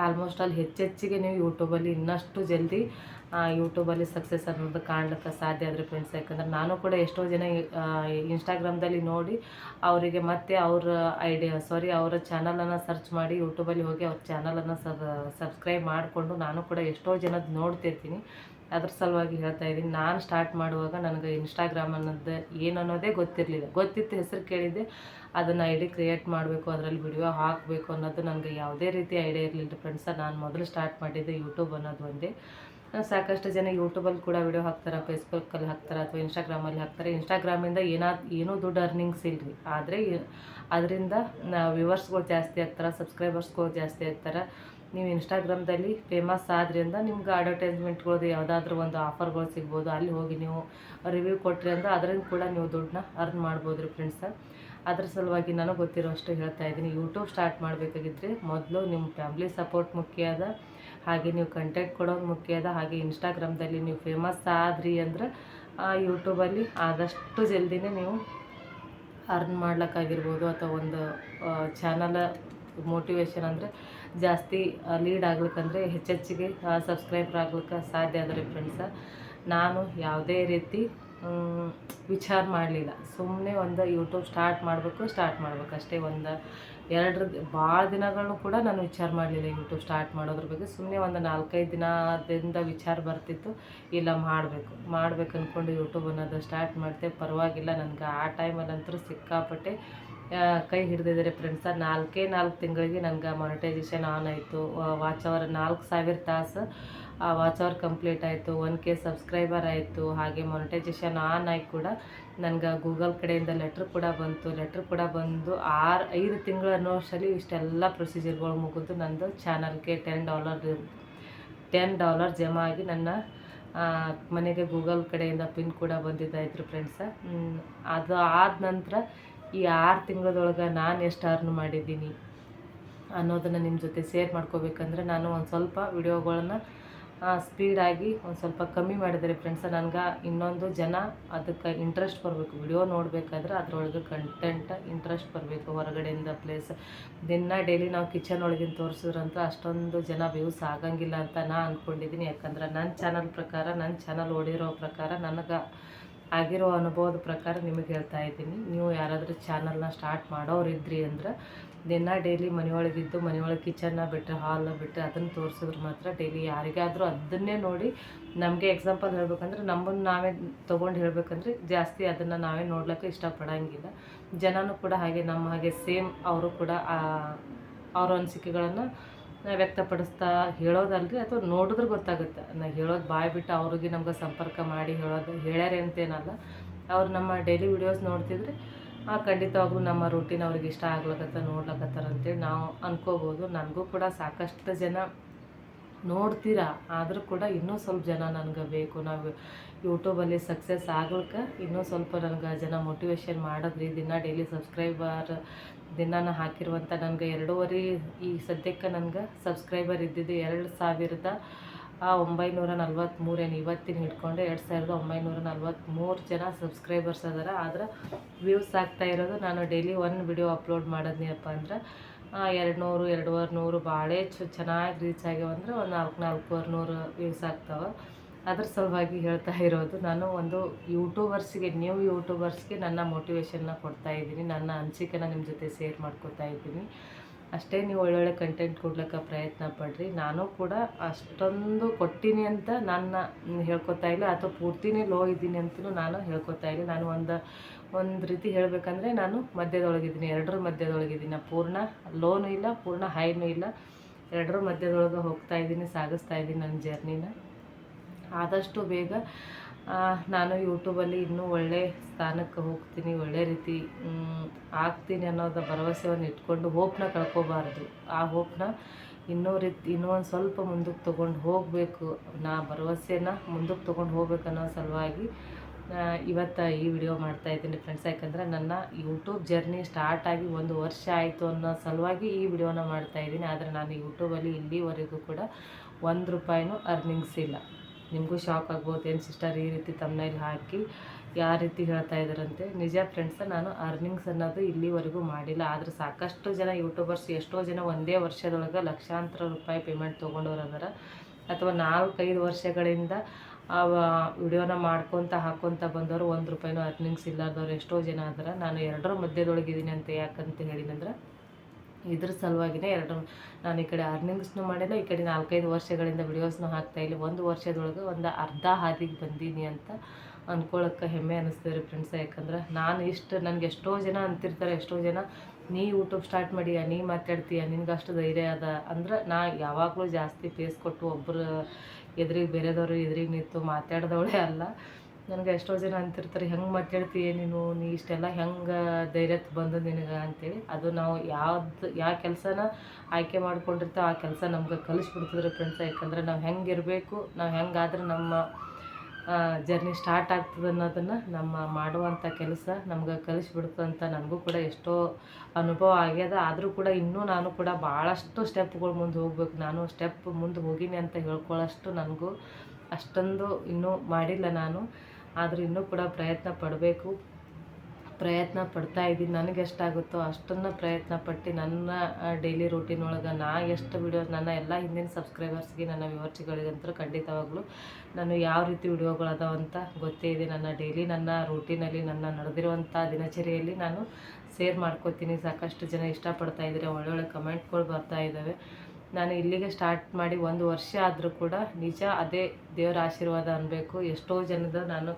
ಆಲ್ಮೋಸ್ಟ್ ಅಲ್ಲಿ ಹೆಚ್ಚೆಚ್ಚಿಗೆ ನೀವು ಯೂಟ್ಯೂಬಲ್ಲಿ ಇನ್ನಷ್ಟು ಜಲ್ದಿ ಯೂಟ್ಯೂಬಲ್ಲಿ ಸಕ್ಸಸ್ ಅನ್ನೋದು ಕಾಣ್ಲಿಕ್ಕೆ ಸಾಧ್ಯ ಆದರೆ ಫ್ರೆಂಡ್ಸ್ ಯಾಕಂದ್ರೆ ನಾನು ಕೂಡ ಎಷ್ಟೋ ಜನ ಇನ್ಸ್ಟಾಗ್ರಾಮ್ದಲ್ಲಿ ನೋಡಿ ಅವರಿಗೆ ಮತ್ತೆ ಅವ್ರ ಐಡಿಯಾ ಸಾರಿ ಅವರ ಚಾನಲನ್ನು ಸರ್ಚ್ ಮಾಡಿ ಯೂಟ್ಯೂಬಲ್ಲಿ ಹೋಗಿ ಅವ್ರ ಚಾನಲನ್ನು ಸಬ್ ಸಬ್ಸ್ಕ್ರೈಬ್ ಮಾಡಿಕೊಂಡು ನಾನು ಕೂಡ ಎಷ್ಟೋ ಜನದ ನೋಡ್ತಿರ್ತೀನಿ. ಅದ್ರ ಸಲುವಾಗಿ ಹೇಳ್ತಾ ಇದ್ದೀನಿ. ನಾನು ಸ್ಟಾರ್ಟ್ ಮಾಡುವಾಗ ನನಗೆ ಇನ್ಸ್ಟಾಗ್ರಾಮ್ ಅನ್ನೋದು ಏನು ಅನ್ನೋದೇ ಗೊತ್ತಿರಲಿಲ್ಲ. ಗೊತ್ತಿತ್ತು ಹೆಸರು ಕೇಳಿದ್ದೆ. ಅದನ್ನು ಐ ಡಿ ಕ್ರಿಯೇಟ್ ಮಾಡಬೇಕು, ಅದರಲ್ಲಿ ವಿಡಿಯೋ ಹಾಕಬೇಕು ಅನ್ನೋದು ನನಗೆ ಯಾವುದೇ ರೀತಿ ಐಡಿಯಾ ಇರಲಿಲ್ಲ ಫ್ರೆಂಡ್ಸ ನಾನು ಮೊದಲು ಸ್ಟಾರ್ಟ್ ಮಾಡಿದ್ದೆ ಯೂಟ್ಯೂಬ್ ಅನ್ನೋದು ಒಂದೇ. ಸಾಕಷ್ಟು ಜನ ಯೂಟ್ಯೂಬಲ್ಲಿ ಕೂಡ ವಿಡಿಯೋ ಹಾಕ್ತಾರೆ ಫೇಸ್ಬುಕ್ಕಲ್ಲಿ ಹಾಕ್ತಾರೆ ಅಥವಾ ಇನ್ಸ್ಟಾಗ್ರಾಮಲ್ಲಿ ಹಾಕ್ತಾರೆ. ಇನ್ಸ್ಟಾಗ್ರಾಮಿಂದ ಏನಾದ, ಏನೂ ದುಡ್ಡು ಅರ್ನಿಂಗ್ಸ್ ಇಲ್ಲರಿ ಆದರೆ, ಅದರಿಂದ ವ್ಯೂವರ್ಸ್ಗಳು ಜಾಸ್ತಿ ಆಗ್ತಾರೆ ಸಬ್ಸ್ಕ್ರೈಬರ್ಸ್ಗಳು ಜಾಸ್ತಿ ಆಗ್ತಾರೆ. ನೀವು ಇನ್ಸ್ಟಾಗ್ರಾಮ್ದಲ್ಲಿ ಫೇಮಸ್ ಆದ್ರಿಂದ ನಿಮ್ಗೆ ಅಡ್ವರ್ಟೈಸ್ಮೆಂಟ್ಗಳದ್ದು ಯಾವುದಾದ್ರೂ ಒಂದು ಆಫರ್ಗಳು ಸಿಗ್ಬೋದು, ಅಲ್ಲಿ ಹೋಗಿ ನೀವು ರಿವ್ಯೂ ಕೊಟ್ರಿ ಅಂದ್ರೆ ಅದರಿಂದ ಕೂಡ ನೀವು ದುಡ್ಡನ್ನ ಅರ್ನ್ ಮಾಡ್ಬೋದು ರೀ ಫ್ರೆಂಡ್ಸ ಅದ್ರ ಸಲುವಾಗಿ ನಾನು ಗೊತ್ತಿರೋ ಅಷ್ಟು ಹೇಳ್ತಾ ಇದ್ದೀನಿ. ಯೂಟ್ಯೂಬ್ ಸ್ಟಾರ್ಟ್ ಮಾಡಬೇಕಾಗಿದ್ರೆ ಮೊದಲು ನಿಮ್ಮ ಫ್ಯಾಮ್ಲಿ ಸಪೋರ್ಟ್ ಮುಖ್ಯ ಅದ. ಹಾಗೆ ನೀವು ಕಂಟೆಂಟ್ ಕೊಡೋದು ಮುಖ್ಯ ಅದ. ಹಾಗೆ ಇನ್ಸ್ಟಾಗ್ರಾಮ್ದಲ್ಲಿ ನೀವು ಫೇಮಸ್ ಆದ್ರಿ ಅಂದ್ರೆ ಯೂಟ್ಯೂಬಲ್ಲಿ ಆದಷ್ಟು ಜಲ್ದಿನೇ ನೀವು ಅರ್ನ್ ಮಾಡ್ಲಿಕ್ಕಾಗಿರ್ಬೋದು. ಅಥವಾ ಒಂದು ಚಾನಲ ಮೋಟಿವೇಶನ್ ಅಂದರೆ ಜಾಸ್ತಿ ಲೀಡ್ ಆಗ್ಲಿಕ್ಕಂದರೆ ಹೆಚ್ಚೆಚ್ಚಿಗೆ ಸಬ್ಸ್ಕ್ರೈಬರ್ ಆಗ್ಲಿಕ್ಕೆ ಸಾಧ್ಯ ಆದರೆ ಫ್ರೆಂಡ್ಸ ನಾನು ಯಾವುದೇ ರೀತಿ ವಿಚಾರ ಮಾಡಲಿಲ್ಲ. ಸುಮ್ಮನೆ ಒಂದು ಯೂಟ್ಯೂಬ್ ಸ್ಟಾರ್ಟ್ ಮಾಡಬೇಕು ಸ್ಟಾರ್ಟ್ ಮಾಡಬೇಕು. ಅಷ್ಟೇ ಒಂದು ಎರಡು ಭಾಳ ದಿನಗಳು ಕೂಡ ನಾನು ವಿಚಾರ ಮಾಡಲಿಲ್ಲ ಯೂಟ್ಯೂಬ್ ಸ್ಟಾರ್ಟ್ ಮಾಡೋದ್ರ ಬಗ್ಗೆ. ಸುಮ್ಮನೆ ಒಂದು ನಾಲ್ಕೈದು ದಿನದಿಂದ ವಿಚಾರ ಬರ್ತಿತ್ತು. ಇಲ್ಲ, ಮಾಡಬೇಕು. ಮಾಡ್ಬೇಕು ಅಂದ್ಕೊಂಡು ಯೂಟ್ಯೂಬ್ ಅನ್ನೋದು ಸ್ಟಾರ್ಟ್ ಮಾಡ್ತೆ ಪರವಾಗಿಲ್ಲ. ನನಗೆ ಆ ಟೈಮಲ್ಲಂತೂ ಸಿಕ್ಕಾಪಟ್ಟೆ ಕೈ ಹಿಡಿದಿದ್ದಾರೆ ಫ್ರೆಂಡ್ಸ ನಾಲ್ಕೇ ನಾಲ್ಕು ತಿಂಗಳಿಗೆ ನನಗೆ ಮಾನಿಟೈಸೇಷನ್ ಆನ್ ಆಯಿತು. ವಾಚ್ ಅವರ್ ನಾಲ್ಕು ಸಾವಿರ ತಾಸು, ಆ ವಾಚ್ ಅವರ್ ಕಂಪ್ಲೀಟ್ ಆಯಿತು. ಒನ್ ಕೆ ಸಬ್ಸ್ಕ್ರೈಬರ್ ಆಯಿತು. ಹಾಗೆ ಮಾನಿಟೈಸೇಷನ್ ಆನ್ ಆಗಿ ಕೂಡ ನನಗೆ ಗೂಗಲ್ ಕಡೆಯಿಂದ ಲೆಟ್ರ್ ಕೂಡ ಬಂತು. ಲೆಟ್ರ್ ಕೂಡ ಬಂದು ಆರು, ಐದು ತಿಂಗಳ ವರ್ಷದಲ್ಲಿ ಇಷ್ಟೆಲ್ಲ ಪ್ರೊಸೀಜರ್ಗಳು ಮುಗಿದು ನಂದು ಚಾನಲ್ಗೆ ಟೆನ್ ಡಾಲರ್ ಟೆನ್ ಡಾಲರ್ ಜಮಾ ಆಗಿ ನನ್ನ ಮನೆಗೆ ಗೂಗಲ್ ಕಡೆಯಿಂದ ಪಿನ್ ಕೂಡ ಬಂದಿದ್ದಾಯಿತು ಫ್ರೆಂಡ್ಸ ಅದು ಆದ ನಂತರ ಈ ಆರು ತಿಂಗಳದೊಳಗೆ ನಾನು ಎಷ್ಟು ಅರ್ನ್ ಮಾಡಿದ್ದೀನಿ ಅನ್ನೋದನ್ನು ನಿಮ್ಮ ಜೊತೆ ಶೇರ್ ಮಾಡ್ಕೋಬೇಕಂದ್ರೆ ನಾನು ಒಂದು ಸ್ವಲ್ಪ ವಿಡಿಯೋಗಳನ್ನ ಸ್ಪೀಡಾಗಿ ಒಂದು ಸ್ವಲ್ಪ ಕಮ್ಮಿ ಮಾಡಿದರೆ ಫ್ರೆಂಡ್ಸ ನನಗೆ ಇನ್ನೊಂದು ಜನ ಅದಕ್ಕೆ ಇಂಟ್ರೆಸ್ಟ್ ಬರಬೇಕು. ವಿಡಿಯೋ ನೋಡಬೇಕಾದ್ರೆ ಅದರೊಳಗೆ ಕಂಟೆಂಟ್ ಇಂಟ್ರೆಸ್ಟ್ ಬರಬೇಕು. ಹೊರಗಡೆಯಿಂದ ಪ್ಲೇಸ್ ದಿನ ಡೈಲಿ ನಾವು ಕಿಚನ್ ಒಳಗಿನ ತೋರಿಸಿದ್ರಂತೂ ಅಷ್ಟೊಂದು ಜನ ವ್ಯೂಸ್ ಆಗಂಗಿಲ್ಲ ಅಂತ ನಾನು ಅಂದ್ಕೊಂಡಿದ್ದೀನಿ ಯಾಕಂದ್ರೆ ನನ್ನ ಚಾನಲ್ ಪ್ರಕಾರ ನನ್ನ ಚಾನಲ್ ಓಡಿರೋ ಪ್ರಕಾರ ನನಗೆ ಆಗಿರೋ ಅನುಭವದ ಪ್ರಕಾರ ನಿಮಗೆ ಹೇಳ್ತಾ ಇದ್ದೀನಿ. ನೀವು ಯಾರಾದರೂ ಚಾನಲ್ನ ಸ್ಟಾರ್ಟ್ ಮಾಡೋರು ಮಾಡೋರಿದ್ರಿ ಅಂದ್ರೆ ದಿನ ಡೈಲಿ ಮನೆಯೊಳಗಿದ್ದು, ಮನೆಯೊಳಗೆ ಕಿಚನ್ನ ಬಿಟ್ಟರೆ ಹಾಲ್ ಬಿಟ್ಟರೆ ಅದನ್ನು ತೋರಿಸಿದ್ರೆ ಮಾತ್ರ ಡೈಲಿ ಯಾರಿಗಾದರೂ ಅದನ್ನೇ ನೋಡಿ ನಮಗೆ ಎಕ್ಸಾಂಪಲ್ ಹೇಳ್ಬೇಕಂದ್ರೆ ನಮ್ಮನ್ನು ನಾವೇ ತೊಗೊಂಡು ಹೇಳ್ಬೇಕಂದ್ರೆ ಜಾಸ್ತಿ ಅದನ್ನು ನಾವೇ ನೋಡ್ಲಿಕ್ಕೆ ಇಷ್ಟಪಡೋಂಗಿಲ್ಲ. ಜನನೂ ಕೂಡ ಹಾಗೆ ನಮ್ಮ ಹಾಗೆ ಸೇಮ್ ಅವರು ಕೂಡ ಅವ್ರ ಅನಿಸಿಕೆಗಳನ್ನು ವ್ಯಕ್ತಪಡಿಸ್ತಾ ಹೇಳೋದಲ್ರಿ? ಅಥವಾ ನೋಡಿದ್ರೆ ಗೊತ್ತಾಗುತ್ತೆ. ನಾ ಹೇಳೋದು ಬಾಯ್ ಬಿಟ್ಟು ಅವ್ರಿಗೆ ನಮ್ಗೆ ಸಂಪರ್ಕ ಮಾಡಿ ಹೇಳೋದು ಹೇಳ್ಯಾರೆ ಅಂತೇನಲ್ಲ ಅವ್ರು ನಮ್ಮ ಡೈಲಿ ವಿಡಿಯೋಸ್ ನೋಡ್ತಿದ್ರೆ ಆ, ಖಂಡಿತವಾಗ್ಲೂ ನಮ್ಮ ರೂಟೀನ್ ಅವ್ರಿಗೆ ಇಷ್ಟ ಆಗ್ಲಕತ್ತ ನೋಡ್ಲಕತ್ತಾರಂತೇಳಿ ನಾವು ಅನ್ಕೋಬೋದು. ನನಗೂ ಕೂಡ ಸಾಕಷ್ಟು ಜನ ನೋಡ್ತೀರಾ? ಆದರೂ ಕೂಡ ಇನ್ನೂ ಸ್ವಲ್ಪ ಜನ ನನಗೆ ಬೇಕು. ನಾವು ಯೂಟ್ಯೂಬಲ್ಲಿ ಸಕ್ಸಸ್ ಆಗ್ಲಿಕ್ಕೆ ಇನ್ನೂ ಸ್ವಲ್ಪ ನನಗೆ ಜನ ಮೋಟಿವೇಶನ್ ಮಾಡಿದ್ರಿ. ದಿನ ಡೈಲಿ ಸಬ್ಸ್ಕ್ರೈಬರ್ ದಿನ ಹಾಕಿರುವಂಥ ನನಗೆ ಎರಡೂವರೆ ಈ ಸದ್ಯಕ್ಕೆ ನನಗೆ ಸಬ್ಸ್ಕ್ರೈಬರ್ ಇದ್ದಿದ್ದು ಎರಡು ಸಾವಿರದ ಒಂಬೈನೂರ ನಲ್ವತ್ತ್ಮೂರೇನು ಇವತ್ತಿನ ಹಿಡ್ಕೊಂಡು ಎರಡು ಸಾವಿರದ ಒಂಬೈನೂರ ನಲ್ವತ್ತ್ಮೂರು ಜನ ಸಬ್ಸ್ಕ್ರೈಬರ್ಸ್ ಅದಾರ. ಆದ್ರೆ ವ್ಯೂಸ್ ಆಗ್ತಾ ಇರೋದು. ನಾನು ಡೈಲಿ ಒನ್ ವಿಡಿಯೋ ಅಪ್ಲೋಡ್ ಮಾಡೋದ್ನಪ್ಪ ಅಂದ್ರೆ ಎರಡು ನೂರು ಎರಡೂವರೆ ನೂರು ಭಾಳ ಚ, ಚೆನ್ನಾಗಿ ರೀಚ್ ಆಗ್ಯಾವ ಅಂದ್ರೆ ಒಂದು ನಾಲ್ಕು ನಾಲ್ಕೂವರೆ ನೂರು ವ್ಯೂಸ್ ಆಗ್ತಾವೆ. ಅದ್ರ ಸಲುವಾಗಿ ಹೇಳ್ತಾ ಇರೋದು, ನಾನು ಒಂದು ಯೂಟ್ಯೂಬರ್ಸ್ಗೆ ನ್ಯೂ ಯೂಟ್ಯೂಬರ್ಸ್ಗೆ ನನ್ನ ಮೋಟಿವೇಶನ್ನ ಕೊಡ್ತಾ ಇದ್ದೀನಿ. ನನ್ನ ಅನಿಸಿಕೆನ ನಿಮ್ಮ ಜೊತೆ ಶೇರ್ ಮಾಡ್ಕೊತಾ ಇದ್ದೀನಿ. ಅಷ್ಟೇ ನೀವು ಒಳ್ಳೊಳ್ಳೆ ಕಂಟೆಂಟ್ ಕೊಡ್ಲಿಕ್ಕೆ ಪ್ರಯತ್ನ ಪಡ್ರಿ. ನಾನು ಕೂಡ ಅಷ್ಟೊಂದು ಕೊಟ್ಟಿನಿ ಅಂತ ನನ್ನ ಹೇಳ್ಕೊತಾ ಇಲ್ಲ. ಅಥವಾ ಪೂರ್ತಿನೇ ಲೋ ಇದ್ದೀನಿ ಅಂತಲೂ ನಾನು ಹೇಳ್ಕೊತಾ ಇಲ್ಲ. ನಾನು ಒಂದು ಒಂದು ರೀತಿ ಹೇಳಬೇಕಂದ್ರೆ ನಾನು ಮಧ್ಯದೊಳಗಿದ್ದೀನಿ, ಎರಡರ ಮಧ್ಯದೊಳಗಿದ್ದೀನಿ. ಪೂರ್ಣ ಲೋನು ಇಲ್ಲ, ಪೂರ್ಣ ಹೈನೂ ಇಲ್ಲ. ಎರಡರ ಮಧ್ಯದೊಳಗೆ ಹೋಗ್ತಾ ಇದ್ದೀನಿ, ಸಾಗಿಸ್ತಾ ಇದ್ದೀನಿ ನನ್ನ ಜರ್ನಿನ ಆದಷ್ಟು ಬೇಗ ನಾನು ಯೂಟ್ಯೂಬಲ್ಲಿ ಇನ್ನೂ ಒಳ್ಳೆ ಸ್ಥಾನಕ್ಕೆ ಹೋಗ್ತೀನಿ, ಒಳ್ಳೆ ರೀತಿ ಆಗ್ತೀನಿ ಅನ್ನೋದು ಭರವಸೆಯನ್ನು ಇಟ್ಕೊಂಡು ಹೋಪ್ನ ಕಳ್ಕೊಬಾರ್ದು. ಆ ಹೋಪ್ನ ಇನ್ನೂ ರೀತಿ, ಇನ್ನೂ ಒಂದು ಸ್ವಲ್ಪ ಮುಂದಕ್ಕೆ ತೊಗೊಂಡು ಹೋಗಬೇಕು ನಾ ಭರವಸೆನ ಮುಂದಕ್ಕೆ ತೊಗೊಂಡು ಹೋಗ್ಬೇಕು ಅನ್ನೋ ಸಲುವಾಗಿ ಇವತ್ತು ಈ ವಿಡಿಯೋ ಮಾಡ್ತಾ ಇದ್ದೀನಿ ಫ್ರೆಂಡ್ಸ್ ಯಾಕಂದರೆ ನನ್ನ ಯೂಟ್ಯೂಬ್ ಜರ್ನಿ ಸ್ಟಾರ್ಟ್ ಆಗಿ ಒಂದು ವರ್ಷ ಆಯಿತು ಅನ್ನೋ ಸಲುವಾಗಿ ಈ ವಿಡಿಯೋನ ಮಾಡ್ತಾ ಇದ್ದೀನಿ. ಆದರೆ ನಾನು ಯೂಟ್ಯೂಬಲ್ಲಿ ಇಲ್ಲಿವರೆಗೂ ಕೂಡ ಒಂದು ರೂಪಾಯಿನೂ ಅರ್ನಿಂಗ್ಸ್ ಇಲ್ಲ. ನಿಮಗೂ ಶಾಕ್ ಆಗ್ಬೋದು. ಏನು ಸಿಸ್ಟರ್ ಈ ರೀತಿ ತಮ್ಮನೇಲಿ ಹಾಕಿ ಯಾವ ರೀತಿ ಹೇಳ್ತಾ ಇದ್ದಾರಂತೆ? ನಿಜ ಫ್ರೆಂಡ್ಸ್ ನಾನು ಅರ್ನಿಂಗ್ಸ್ ಅನ್ನೋದು ಇಲ್ಲಿವರೆಗೂ ಮಾಡಿಲ್ಲ. ಆದರೆ ಸಾಕಷ್ಟು ಜನ ಯೂಟ್ಯೂಬರ್ಸ್ ಎಷ್ಟೋ ಜನ ಒಂದೇ ವರ್ಷದೊಳಗೆ ಲಕ್ಷಾಂತರ ರೂಪಾಯಿ ಪೇಮೆಂಟ್ ತೊಗೊಂಡವ್ರು ಅದರ ಅಥವಾ ನಾಲ್ಕೈದು ವರ್ಷಗಳಿಂದ ಆ ವಿಡಿಯೋನ ಮಾಡ್ಕೊತ ಹಾಕ್ಕೊತ ಬಂದವರು ಒಂದು ರೂಪಾಯಿನೂ ಅರ್ನಿಂಗ್ಸ್ ಇಲ್ಲಾರ್ದವ್ರು ಎಷ್ಟೋ ಜನ ಆದ್ರೆ ನಾನು ಎರಡರ ಮಧ್ಯದೊಳಗಿದ್ದೀನಿ ಅಂತ ಯಾಕಂತ ಹೇಳಿದಂದ್ರೆ ಇದ್ರ ಸಲುವಾಗಿನೇ ಎರಡು, ನಾನು ಈ ಕಡೆ ಅರ್ನಿಂಗ್ಸ್ನು ಮಾಡಿಲ್ಲ, ಈ ಕಡೆ ನಾಲ್ಕೈದು ವರ್ಷಗಳಿಂದ ವಿಡಿಯೋಸ್ನು ಹಾಕ್ತಾ ಇಲ್ಲ, ಒಂದು ವರ್ಷದೊಳಗೆ ಒಂದು ಅರ್ಧ ಹಾದಿಗೆ ಬಂದೀನಿ ಅಂತ ಅಂದ್ಕೊಳ್ಳೋಕೆ ಹೆಮ್ಮೆ ಅನ್ನಿಸ್ತದೆ ರೀ ಫ್ರೆಂಡ್ಸ್ ಯಾಕಂದ್ರೆ ನಾನು ಇಷ್ಟು, ನನಗೆ ಎಷ್ಟೋ ಜನ ಅಂತಿರ್ತಾರೆ, ಎಷ್ಟೋ ಜನ ನೀ ಯೂಟ್ಯೂಬ್ ಸ್ಟಾರ್ಟ್ ಮಾಡಿಯಾ, ನೀ ಮಾತಾಡ್ತೀಯ, ನಿನ್ಗೆ ಅಷ್ಟು ಧೈರ್ಯ ಅದ ಅಂದ್ರೆ ನಾ ಯಾವಾಗಲೂ ಜಾಸ್ತಿ ಫೇಸ್ ಕೊಟ್ಟು ಒಬ್ಬರು ಎದುರಿಗೆ ಬೇರೆದವರು ಎದುರಿಗೆ ನಿಂತು ಮಾತಾಡ್ದವಳೆ ಅಲ್ಲ. ನನಗೆ ಎಷ್ಟೋ ಜನ ಅಂತಿರ್ತಾರೆ, ಹೆಂಗೆ ಮಾತಾಡ್ತೀಯ ನೀನು? ನೀ ಇಷ್ಟೆಲ್ಲ ಹೆಂಗೆ ಧೈರ್ಯ ಬಂದು ನಿನಗೆ? ಅಂತೇಳಿ. ಅದು ನಾವು ಯಾವ್ದು ಯಾವ ಕೆಲಸನ ಆಯ್ಕೆ ಮಾಡ್ಕೊಂಡಿರ್ತೀವಿ ಆ ಕೆಲಸ ನಮ್ಗೆ ಕಲಿಸ್ಬಿಡ್ತದ್ರಿ ಫ್ರೆಂಡ್ಸ್ ಯಾಕಂದ್ರೆ ನಾವು ಹೆಂಗೆ ಇರಬೇಕು, ನಾವು ಹೆಂಗಾದ್ರೆ ನಮ್ಮ ಜರ್ನಿ ಸ್ಟಾರ್ಟ್ ಆಗ್ತದೆ ಅನ್ನೋದನ್ನು ನಮ್ಮ ಮಾಡುವಂಥ ಕೆಲಸ, ನಮ್ಗೆ ಕಲಿಸ್ಬಿಡ್ತು ಅಂತ ನನಗೂ ಕೂಡ ಎಷ್ಟೋ ಅನುಭವ ಆಗ್ಯದ. ಆದರೂ ಕೂಡ ಇನ್ನೂ ನಾನು ಕೂಡ ಭಾಳಷ್ಟು ಸ್ಟೆಪ್ಗಳು ಮುಂದೆ ಹೋಗ್ಬೇಕು. ನಾನು ಸ್ಟೆಪ್ ಮುಂದೆ ಹೋಗೀನಿ ಅಂತ ಹೇಳ್ಕೊಳ್ಳೋಷ್ಟು ನನಗೂ ಅಷ್ಟೊಂದು ಇನ್ನೂ ಮಾಡಿಲ್ಲ ನಾನು. ಆದರೂ ಇನ್ನೂ ಕೂಡ ಪ್ರಯತ್ನ ಪಡಬೇಕು. ಪ್ರಯತ್ನ ಪಡ್ತಾ ಇದ್ದೀನಿ. ನನಗೆ ಎಷ್ಟಾಗುತ್ತೋ ಅಷ್ಟನ್ನು ಪ್ರಯತ್ನ ಪಟ್ಟು ನನ್ನ ಡೈಲಿ ರೂಟೀನ್ ಒಳಗೆ ನಾ ಎಷ್ಟು ವಿಡಿಯೋ ನನ್ನ ಎಲ್ಲ ಹಿಂದಿನ ಸಬ್ಸ್ಕ್ರೈಬರ್ಸ್ಗೆ ನನ್ನ ವಿವರ್ಚಿಗಳಿಗಂತೂ ಖಂಡಿತವಾಗ್ಲೂ ನಾನು ಯಾವ ರೀತಿ ವಿಡಿಯೋಗಳು ಅದಾವಂತ ಗೊತ್ತೇ ಇದೆ. ನನ್ನ ಡೈಲಿ ನನ್ನ ರೂಟೀನಲ್ಲಿ ನನ್ನ ನಡೆದಿರುವಂಥ ದಿನಚರಿಯಲ್ಲಿ ನಾನು ಶೇರ್ ಮಾಡ್ಕೋತೀನಿ. ಸಾಕಷ್ಟು ಜನ ಇಷ್ಟಪಡ್ತಾ ಇದ್ದಾರೆ. ಒಳ್ಳೊಳ್ಳೆ ಕಮೆಂಟ್ಗಳು ಬರ್ತಾ ಇದ್ದಾವೆ ನಾನು ಇಲ್ಲಿಗೆ ಸ್ಟಾರ್ಟ್ ಮಾಡಿ ಒಂದು ವರ್ಷ ಆದರೂ ಕೂಡ ನಿಜ ಅದೇ ದೇವರ ಆಶೀರ್ವಾದ ಅನ್ನಬೇಕು ಎಷ್ಟೋ ಜನದ ನಾನು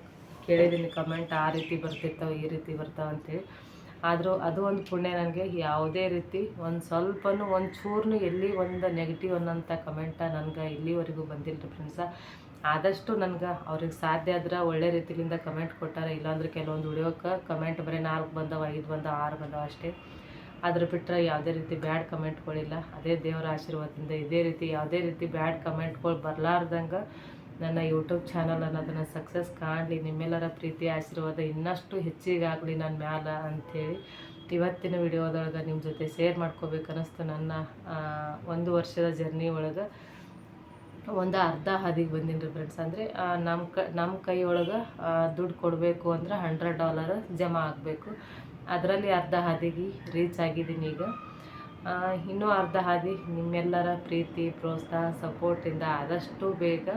ಕೇಳಿದ್ದೀನಿ ಕಮೆಂಟ್ ಆ ರೀತಿ ಬರ್ತಿರ್ತಾವೆ, ಈ ರೀತಿ ಬರ್ತಾವೆ ಅಂತೇಳಿ. ಆದರೂ ಅದು ಒಂದು ಪುಣ್ಯ ನನಗೆ. ಯಾವುದೇ ರೀತಿ ಒಂದು ಸ್ವಲ್ಪನೂ, ಒಂದು ಚೂರ್ನು ಎಲ್ಲಿ ಒಂದು ನೆಗೆಟಿವ್ ಅನ್ನೋಂಥ ಕಮೆಂಟ ನನಗೆ ಇಲ್ಲಿವರೆಗೂ ಬಂದಿಲ್ಲ ರೀ ಫ್ರೆಂಡ್ಸ ಆದಷ್ಟು ನನಗೆ ಅವ್ರಿಗೆ ಸಾಧ್ಯ ಆದ್ರೆ ಒಳ್ಳೆ ರೀತಿಯಿಂದ ಕಮೆಂಟ್ ಕೊಟ್ಟಾರೆ. ಇಲ್ಲಾಂದ್ರೆ ಕೆಲವೊಂದು ಉಳಿಯೋಕೆ ಕಮೆಂಟ್ ಬರೀ ನಾಲ್ಕು ಬಂದವ, ಐದು ಬಂದವ, ಆರು ಬಂದವ ಅಷ್ಟೇ. ಅದ್ರ ಬಿಟ್ಟರೆ ಯಾವುದೇ ರೀತಿ ಬ್ಯಾಡ್ ಕಮೆಂಟ್ಗಳಿಲ್ಲ ಅದೇ ದೇವರ ಆಶೀರ್ವಾದದಿಂದ ಇದೇ ರೀತಿ ಯಾವುದೇ ರೀತಿ ಬ್ಯಾಡ್ ಕಮೆಂಟ್ಗಳು ಬರಲಾರ್ದಂಗೆ ನನ್ನ ಯೂಟ್ಯೂಬ್ ಚಾನಲ್ ಅನ್ನೋದನ್ನು ಸಕ್ಸಸ್ ಕಾಣಲಿ ನಿಮ್ಮೆಲ್ಲರ ಪ್ರೀತಿ, ಆಶೀರ್ವಾದ ಇನ್ನಷ್ಟು ಹೆಚ್ಚಿಗಾಗಲಿ ನನ್ನ ಮ್ಯಾಲ ಅಂಥೇಳಿ ಇವತ್ತಿನ ವಿಡಿಯೋದೊಳಗೆ ನಿಮ್ಮ ಜೊತೆ ಶೇರ್ ಮಾಡ್ಕೋಬೇಕು ಅನ್ನಿಸ್ತು ನನ್ನ ಒಂದು ವರ್ಷದ ಜರ್ನಿ ಒಳಗೆ. ಒಂದು ಅರ್ಧ ಹಾದಿಗೆ ಬಂದೀನಿ ರೀ ಫ್ರೆಂಡ್ಸ್ ಅಂದರೆ ನಮ್ಮ ಕ ನಮ್ಮ ಕೈ ಒಳಗೆ ದುಡ್ಡು ಕೊಡಬೇಕು ಅಂದ್ರೆ ಹಂಡ್ರೆಡ್ ಡಾಲರ್ ಜಮಾ ಆಗಬೇಕು. ಅದರಲ್ಲಿ ಅರ್ಧ ಹಾದಿಗೆ ರೀಚ್ ಆಗಿದ್ದೀನಿ ಈಗ. ಇನ್ನೂ ಅರ್ಧ ಹಾದಿ ನಿಮ್ಮೆಲ್ಲರ ಪ್ರೀತಿ, ಪ್ರೋತ್ಸಾಹ ಸಪೋರ್ಟಿಂದ ಆದಷ್ಟು ಬೇಗ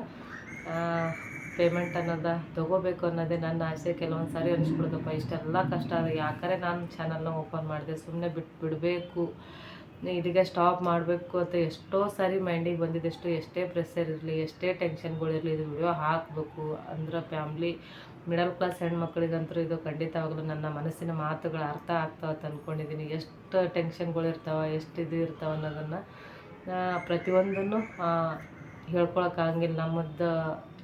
ಪೇಮೆಂಟ್ ಅನ್ನೋದ ತೊಗೋಬೇಕು ಅನ್ನೋದೇ ನನ್ನ ಆಸೆ. ಕೆಲವೊಂದು ಸಾರಿ ಅನಿಸ್ಬಿಡ್ತಪ್ಪ ಇಷ್ಟೆಲ್ಲ ಕಷ್ಟ ಆದರೆ ಯಾಕಂದರೆ ನಾನು ಚಾನಲ್ನ ಓಪನ್ ಮಾಡಿದೆ? ಸುಮ್ಮನೆ ಬಿಟ್ಟು ಬಿಡಬೇಕು. ಇದೀಗ ಸ್ಟಾಪ್ ಮಾಡಬೇಕು ಅಂತ ಎಷ್ಟೋ ಸಾರಿ ಮೈಂಡಿಗೆ ಬಂದಿದ್ದೆಷ್ಟು ಎಷ್ಟೇ ಪ್ರೆಸರ್ ಇರಲಿ, ಎಷ್ಟೇ ಟೆನ್ಷನ್ಗಳಿರಲಿ ಇದು ವಿಡಿಯೋ ಹಾಕಬೇಕು ಅಂದ್ರೆ ಫ್ಯಾಮ್ಲಿ ಮಿಡಲ್ ಕ್ಲಾಸ್ ಹೆಣ್ಮಕ್ಳಿಗಂತೂ ಇದು ಖಂಡಿತವಾಗ್ಲೂ ನನ್ನ ಮನಸ್ಸಿನ ಮಾತುಗಳು ಅರ್ಥ ಆಗ್ತಾವೆ ಅಂತ ಅಂದ್ಕೊಂಡಿದ್ದೀನಿ ಎಷ್ಟು ಟೆನ್ಷನ್ಗಳಿರ್ತಾವೆ ಎಷ್ಟು ಇದು ಇರ್ತಾವೆ ಅನ್ನೋದನ್ನು ಪ್ರತಿಯೊಂದನ್ನು ಹೇಳ್ಕೊಳಕ್ಕಾಗಂಗಿಲ್ಲ. ನಮ್ಮದು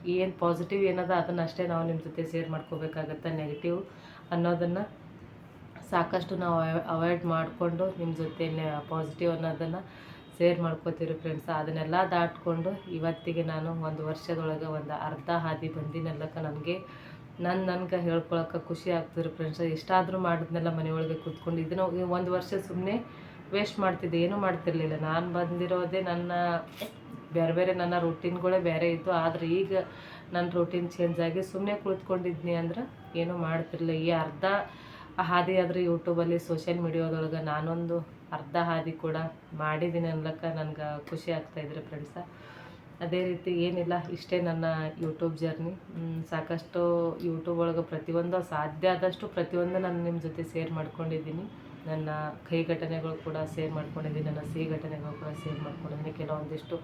ಏನು ಪಾಸಿಟಿವ್ ಏನದ ಅದನ್ನ ಅಷ್ಟೇ ನಾವು ನಿಮ್ಮ ಜೊತೆ ಶೇರ್ ಮಾಡ್ಕೋಬೇಕಾಗತ್ತೆ ನೆಗೆಟಿವ್ ಅನ್ನೋದನ್ನು ಸಾಕಷ್ಟು ನಾವು ಅವಾಯ್ಡ್ ಮಾಡಿಕೊಂಡು ನಿಮ್ಮ ಜೊತೆ ಪಾಸಿಟಿವ್ ಅನ್ನೋದನ್ನು ಶೇರ್ ಮಾಡ್ಕೋತೀರಿ ಫ್ರೆಂಡ್ಸ್ ಅದನ್ನೆಲ್ಲ ದಾಟ್ಕೊಂಡು ಇವತ್ತಿಗೆ ನಾನು ಒಂದು ವರ್ಷದೊಳಗೆ ಒಂದು ಅರ್ಧ ಹಾದಿ ಬಂದಿನೆಲ್ಲಕ ನನಗೆ ನನ್ನ ನನ್ಗೆ ಹೇಳ್ಕೊಳಕ್ಕೆ ಖುಷಿ ಆಗ್ತಿದ್ರು ಫ್ರೆಂಡ್ಸ್ ಇಷ್ಟಾದರೂ ಮಾಡಿದ್ನೆಲ್ಲ ಮನೆಯೊಳಗೆ ಕೂತ್ಕೊಂಡು ಇದನ್ನು ಒಂದು ವರ್ಷ ಸುಮ್ಮನೆ ವೇಸ್ಟ್ ಮಾಡ್ತಿದ್ದೆ. ಏನೂ ಮಾಡ್ತಿರ್ಲಿಲ್ಲ. ನಾನು ಬಂದಿರೋದೇ ನನ್ನ ಬೇರೆ ಬೇರೆ ನನ್ನ ರೂಟೀನ್ಗಳೇ ಬೇರೆ ಇತ್ತು ಆದರೆ ಈಗ ನನ್ನ ರೂಟೀನ್ ಚೇಂಜ್ ಆಗಿ ಸುಮ್ಮನೆ ಕುಳಿತುಕೊಂಡಿದ್ನಿ ಅಂದ್ರೆ ಏನೂ ಮಾಡ್ತಿರಲಿಲ್ಲ. ಈ ಅರ್ಧ ಹಾದಿ ಆದರೆ ಯೂಟ್ಯೂಬಲ್ಲಿ ಸೋಷಿಯಲ್ ಮೀಡಿಯಾದೊಳಗೆ ನಾನೊಂದು ಅರ್ಧ ಹಾದಿ ಕೂಡ ಮಾಡಿದ್ದೀನಿ ಅನ್ಲಕ್ಕ. ನನಗೆ ಖುಷಿ ಆಗ್ತಾಯಿದ್ರೆ ಫ್ರೆಂಡ್ಸ ಅದೇ ರೀತಿ ಏನಿಲ್ಲ, ಇಷ್ಟೇ ನನ್ನ ಯೂಟ್ಯೂಬ್ ಜರ್ನಿ ಸಾಕಷ್ಟು ಯೂಟ್ಯೂಬ್ ಒಳಗೆ ಪ್ರತಿಯೊಂದು ಸಾಧ್ಯ ಆದಷ್ಟು ಪ್ರತಿಯೊಂದು ನಾನು ನಿಮ್ಮ ಜೊತೆ ಶೇರ್ ಮಾಡ್ಕೊಂಡಿದ್ದೀನಿ. ನನ್ನ ಕೈ ಘಟನೆಗಳು ಕೂಡ ಸೇವ್ ಮಾಡ್ಕೊಂಡಿದ್ದೀನಿ, ನನ್ನ ಸಿಹಿ ಘಟನೆಗಳು ಕೂಡ ಸೇವ್ ಮಾಡ್ಕೊಂಡಿದ್ದೀನಿ. ಕೆಲವೊಂದಿಷ್ಟು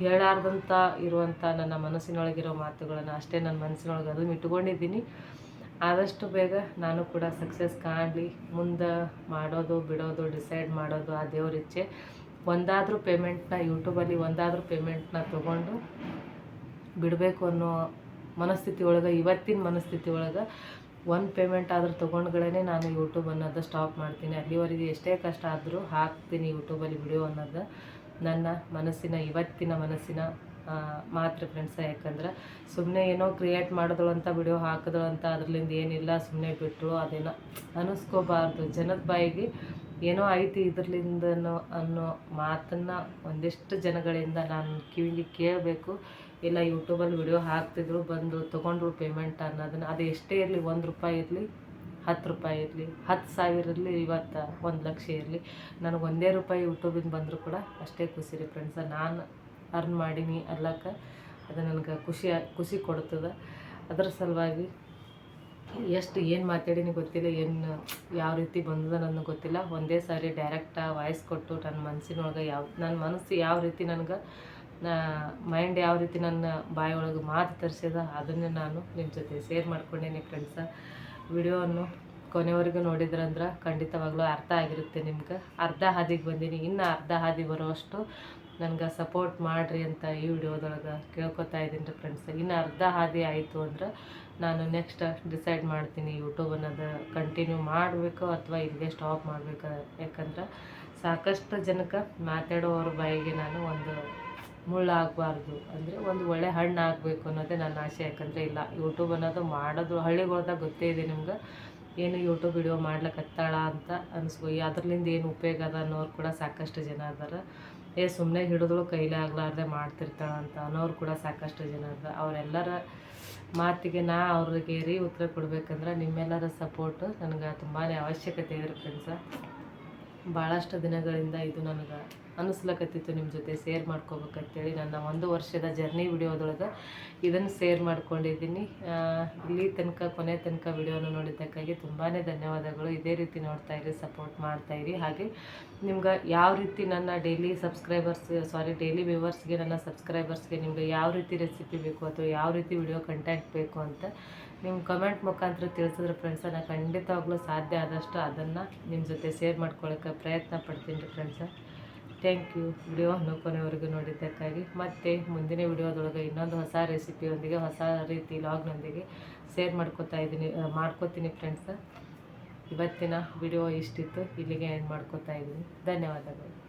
ಹೇಳಾರ್ದಂಥ ಇರುವಂಥ ನನ್ನ ಮನಸ್ಸಿನೊಳಗಿರೋ ಮಾತುಗಳನ್ನು ಅಷ್ಟೇ ನನ್ನ ಮನಸ್ಸಿನೊಳಗೆ ಅದನ್ನು ಇಟ್ಕೊಂಡಿದ್ದೀನಿ ಆದಷ್ಟು ಬೇಗ ನಾನು ಕೂಡ ಸಕ್ಸಸ್ ಕಾಣಲಿ. ಮುಂದೆ ಮಾಡೋದು, ಬಿಡೋದು ಡಿಸೈಡ್ ಮಾಡೋದು ಆ ದೇವ್ರ ಇಚ್ಛೆ. ಒಂದಾದರೂ ಪೇಮೆಂಟ್ನ ಯೂಟ್ಯೂಬಲ್ಲಿ ಒಂದಾದರೂ ಪೇಮೆಂಟ್ನ ತೊಗೊಂಡು ಬಿಡಬೇಕು ಅನ್ನೋ ಮನಸ್ಥಿತಿ ಒಳಗೆ ಇವತ್ತಿನ ಮನಸ್ಥಿತಿ ಒಳಗೆ ಒಂದು ಪೇಮೆಂಟ್ ಆದರೂ ತೊಗೊಂಡ್ಗಳೇ ನಾನು ಯೂಟ್ಯೂಬ್ ಅನ್ನೋದು ಸ್ಟಾಪ್ ಮಾಡ್ತೀನಿ. ಅಲ್ಲಿವರೆಗೆ ಎಷ್ಟೇ ಕಷ್ಟ ಆದರೂ ಹಾಕ್ತೀನಿ ಯೂಟ್ಯೂಬಲ್ಲಿ ವಿಡಿಯೋ ಅನ್ನೋದು. ನನ್ನ ಮನಸ್ಸಿನ, ಇವತ್ತಿನ ಮನಸ್ಸಿನ ಮಾತ್ರ ಫ್ರೆಂಡ್ಸ ಯಾಕಂದ್ರೆ ಸುಮ್ಮನೆ ಏನೋ ಕ್ರಿಯೇಟ್ ಮಾಡಿದಳು ಅಂತ ವಿಡಿಯೋ ಹಾಕಿದಳು ಅಂತ ಅದ್ರಲ್ಲಿಂದ ಏನಿಲ್ಲ ಸುಮ್ಮನೆ ಬಿಟ್ಟರು ಅದೇನೋ ಅನ್ನಿಸ್ಕೋಬಾರ್ದು ಜನದ ಬಾಯಿಗೆ ಏನೋ ಐತಿ ಇದ್ರಲಿಂದನೋ ಅನ್ನೋ ಮಾತನ್ನು ಒಂದಿಷ್ಟು ಜನಗಳಿಂದ ನಾನು ಕಿವಿಗೆ ಕೇಳಬೇಕು. ಇಲ್ಲ ಯೂಟ್ಯೂಬಲ್ಲಿ ವಿಡಿಯೋ ಹಾಕ್ತಿದ್ರು, ಬಂದು ತೊಗೊಂಡ್ರು ಪೇಮೆಂಟ್ ಅನ್ನೋದನ್ನು. ಅದು ಎಷ್ಟೇ ಇರಲಿ, ಒಂದು ರೂಪಾಯಿ ಇರಲಿ, ಹತ್ತು ರೂಪಾಯಿ ಇರಲಿ, ಹತ್ತು ಸಾವಿರ ಇರಲಿ, ಇವತ್ತು ಒಂದು ಲಕ್ಷ ಇರಲಿ. ನನಗೆ ಒಂದೇ ರೂಪಾಯಿ ಯೂಟ್ಯೂಬಿಂದ ಬಂದರೂ ಕೂಡ ಅಷ್ಟೇ ಖುಷಿ ರೀ ಫ್ರೆಂಡ್ಸ ನಾನು ಅರ್ನ್ ಮಾಡೀನಿ ಅಲ್ಲಕ್ಕ ಅದು ನನಗೆ ಖುಷಿ ಖುಷಿ ಕೊಡ್ತದೆ. ಅದರ ಸಲುವಾಗಿ ಎಷ್ಟು ಏನು ಮಾತಾಡೀನಿ ಗೊತ್ತಿಲ್ಲ, ಏನು ಯಾವ ರೀತಿ ಬಂದದ ನನಗೆ ಗೊತ್ತಿಲ್ಲ. ಒಂದೇ ಸಾರಿ ಡೈರೆಕ್ಟ ವಾಯ್ಸ್ ಕೊಟ್ಟು ನನ್ನ ಮನಸ್ಸಿನೊಳಗೆ ಯಾವ ನನ್ನ ಮನಸ್ಸು ಯಾವ ರೀತಿ ನನಗೆ ಮೈಂಡ್ ಯಾವ ರೀತಿ ನನ್ನ ಬಾಯಿಯೊಳಗೆ ಮಾತು ತರಿಸಿದ ಅದನ್ನೇ ನಾನು ನಿಮ್ಮ ಜೊತೆ ಶೇರ್ ಮಾಡ್ಕೊಂಡೇನಿ ಫ್ರೆಂಡ್ಸ ವಿಡಿಯೋವನ್ನು ಕೊನೆವರೆಗೂ ನೋಡಿದ್ರಂದ್ರೆ ಖಂಡಿತವಾಗ್ಲೂ ಅರ್ಥ ಆಗಿರುತ್ತೆ ನಿಮ್ಗೆ. ಅರ್ಧ ಹಾದಿಗೆ ಬಂದೀನಿ, ಇನ್ನು ಅರ್ಧ ಹಾದಿ ಬರೋವಷ್ಟು ನನಗೆ ಸಪೋರ್ಟ್ ಮಾಡಿರಿ ಅಂತ ಈ ವಿಡಿಯೋದೊಳಗೆ ಕೇಳ್ಕೊತಾ ಇದ್ದೀನಿ ರೀ ಫ್ರೆಂಡ್ಸ್ ಇನ್ನು ಅರ್ಧ ಹಾದಿ ಆಯಿತು ಅಂದ್ರೆ ನಾನು ನೆಕ್ಸ್ಟ್ ಡಿಸೈಡ್ ಮಾಡ್ತೀನಿ ಯೂಟ್ಯೂಬ್ ಅನ್ನೋದು ಕಂಟಿನ್ಯೂ ಮಾಡಬೇಕು ಅಥವಾ ಇಲ್ಲಿಗೆ ಸ್ಟಾಪ್ ಮಾಡಬೇಕು. ಯಾಕಂದ್ರೆ ಸಾಕಷ್ಟು ಜನಕ್ಕೆ ಮಾತಾಡೋವ್ರ ಬಾಯಿಗೆ ನಾನು ಒಂದು ಮುಳ್ಳಾಗಬಾರ್ದು. ಅಂದರೆ ಒಂದು ಒಳ್ಳೆ ಹಣ್ಣು ಆಗಬೇಕು ಅನ್ನೋದೇ ನನ್ನ ಆಸೆ, ಯಾಕಂದರೆ ಇಲ್ಲ ಯೂಟ್ಯೂಬ್ ಅನ್ನೋದು ಮಾಡೋದು ಹಳ್ಳಿಗಳ್ದಾಗ ಗೊತ್ತೇ ಇದೆ ನಿಮ್ಗೆ. ಏನು ಯೂಟ್ಯೂಬ್ ವಿಡಿಯೋ ಮಾಡ್ಲಿಕ್ಕತ್ತಾಳ ಅಂತ ಅನ್ಸ್ಕೊ ಅದ್ರಲಿಂದ ಏನು ಉಪಯೋಗ ಅದ ಅನ್ನೋರು ಕೂಡ ಸಾಕಷ್ಟು ಜನ ಅದಾರ. ಏ ಸುಮ್ಮನೆ ಹಿಡಿದ್ರು ಕೈಲೇ ಆಗ್ಲಾರ್ದೆ ಮಾಡ್ತಿರ್ತಾಳೆ ಅಂತ ಅನ್ನೋರು ಕೂಡ ಸಾಕಷ್ಟು ಜನ ಅದ ಅವರೆಲ್ಲರ ಮಾತಿಗೆ ನಾ ಅವ್ರಿಗೆ ರೀ ಉತ್ತರ ಕೊಡ್ಬೇಕಂದ್ರೆ ನಿಮ್ಮೆಲ್ಲರ ಸಪೋರ್ಟು ನನಗೆ ತುಂಬಾ ಅವಶ್ಯಕತೆ ಇದೆ ಫ್ರೆಂಡ್ಸ ಭಾಳಷ್ಟು ದಿನಗಳಿಂದ ಇದು ನನಗೆ ಅನಿಸ್ಲಕತ್ತಿತ್ತು ನಿಮ್ಮ ಜೊತೆ ಸೇರ್ ಮಾಡ್ಕೋಬೇಕಂತೇಳಿ ನನ್ನ ಒಂದು ವರ್ಷದ ಜರ್ನಿ ವಿಡಿಯೋದೊಳಗೆ ಇದನ್ನು ಸೇರ್ ಮಾಡ್ಕೊಂಡಿದ್ದೀನಿ. ಇಲ್ಲಿ ತನಕ, ಕೊನೆ ತನಕ ವಿಡಿಯೋನ ನೋಡಿದ್ದಕ್ಕಾಗಿ ತುಂಬಾ ಧನ್ಯವಾದಗಳು. ಇದೇ ರೀತಿ ನೋಡ್ತಾ ಇರಿ ಸಪೋರ್ಟ್ ಮಾಡ್ತಾ ಇರಿ. ಹಾಗೆ ನಿಮ್ಗೆ ಯಾವ ರೀತಿ ನನ್ನ ಡೈಲಿ ಸಬ್ಸ್ಕ್ರೈಬರ್ಸ್ ಸಾರಿ ಡೈಲಿ ವ್ಯೂವರ್ಸ್ಗೆ ನನ್ನ ಸಬ್ಸ್ಕ್ರೈಬರ್ಸ್ಗೆ ನಿಮ್ಗೆ ಯಾವ ರೀತಿ ರೆಸಿಪಿ ಬೇಕು ಅಥವಾ ಯಾವ ರೀತಿ ವಿಡಿಯೋ ಕಂಟೆಂಟ್ ಬೇಕು ಅಂತ ನಿಮ್ಮ ಕಮೆಂಟ್ ಮುಖಾಂತರ ತಿಳಿಸಿದ್ರೆ ಫ್ರೆಂಡ್ಸ ನಾನು ಖಂಡಿತವಾಗ್ಲೂ ಸಾಧ್ಯ ಆದಷ್ಟು ಅದನ್ನು ನಿಮ್ಮ ಜೊತೆ ಸೇರ್ ಮಾಡ್ಕೊಳ್ಳೋಕ್ಕೆ ಪ್ರಯತ್ನ ಪಡ್ತೀನಿ ರೀ ಫ್ರೆಂಡ್ಸ ಥ್ಯಾಂಕ್ ಯು ವಿಡಿಯೋವನ್ನು ಕೊನೆವರೆಗೂ ನೋಡಿದ್ದಕ್ಕಾಗಿ. ಮತ್ತೆ ಮುಂದಿನ ವಿಡಿಯೋದೊಳಗೆ ಇನ್ನೊಂದು ಹೊಸ ರೆಸಿಪಿಯೊಂದಿಗೆ, ಹೊಸ ರೀತಿ ಲಾಗ್ನೊಂದಿಗೆ ಶೇರ್ ಮಾಡ್ಕೋತಾ ಇದ್ದೀನಿ ಮಾಡ್ಕೋತೀನಿ ಮಾಡ್ಕೊತೀನಿ ಫ್ರೆಂಡ್ಸ ಇವತ್ತಿನ ವಿಡಿಯೋ ಇಷ್ಟಿತ್ತು. ಇಲ್ಲಿಗೆ ಎಂಡ್ ಮಾಡ್ಕೊತಾ ಇದ್ದೀನಿ. ಧನ್ಯವಾದಗಳು.